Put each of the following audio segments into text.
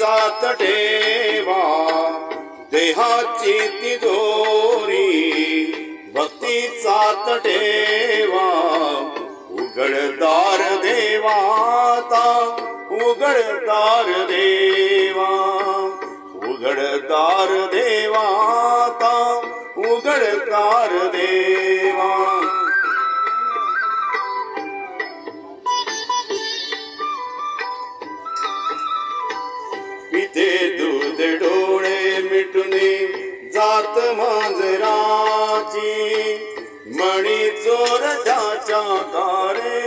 सात ठेवा. देहाची तिजोरी भक्तीचा ठेवा. उघडदार देवाता उघडदार देवा. उघडदार देवाता उघडदार देवा. मिटुने जात मांजराची. मणी चोरटाच्या कारे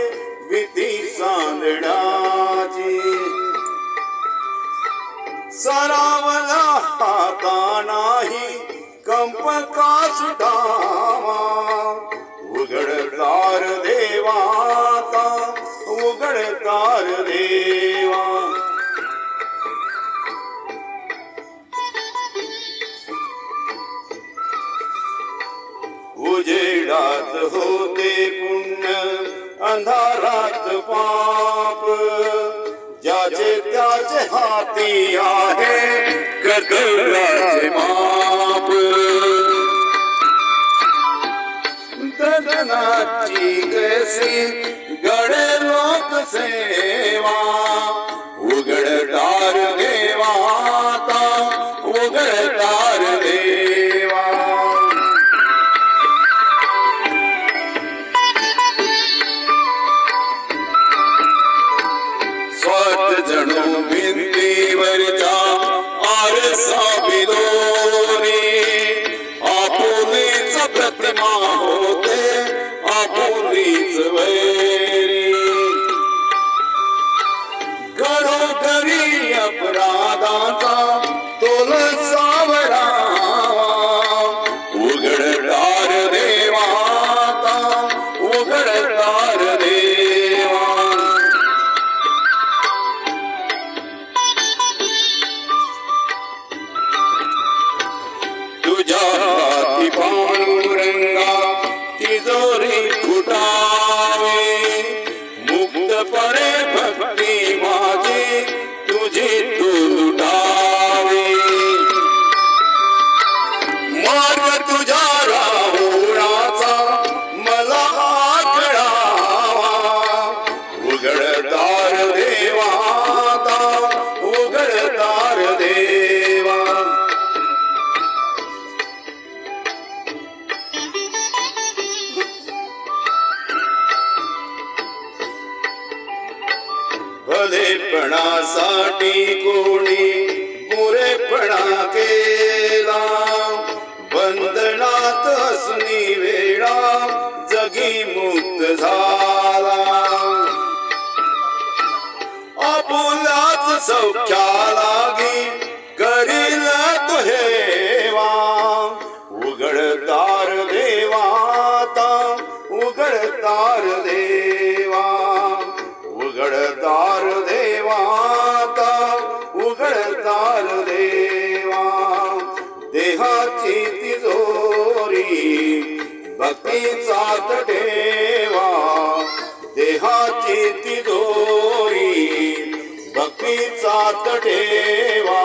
विधी सांदडाची. सरावला हाता नाही कंप का सुटावा उघडकार देवाता उघडकार देवा उजेडात होते पुण्य अंधारात पाप. ज्याचे त्याचे हाती आहे कर्तव्याचे माप. ददनाची कसी जणू भिंतीवरच्या आरसा बिदोरी. आपुलीच प्रतिमा हो भलेपणासाठी कोणी पुरेपणा केला. बंधनात असनी वेळा जगी मुक्त झाला. आपुलाच सौख्या लागी करील तो हेवा. उघडदार देवाता उघडतार देवा भक्तीचा ठेवा देहाची तिजोरी भक्तीचा ठेवा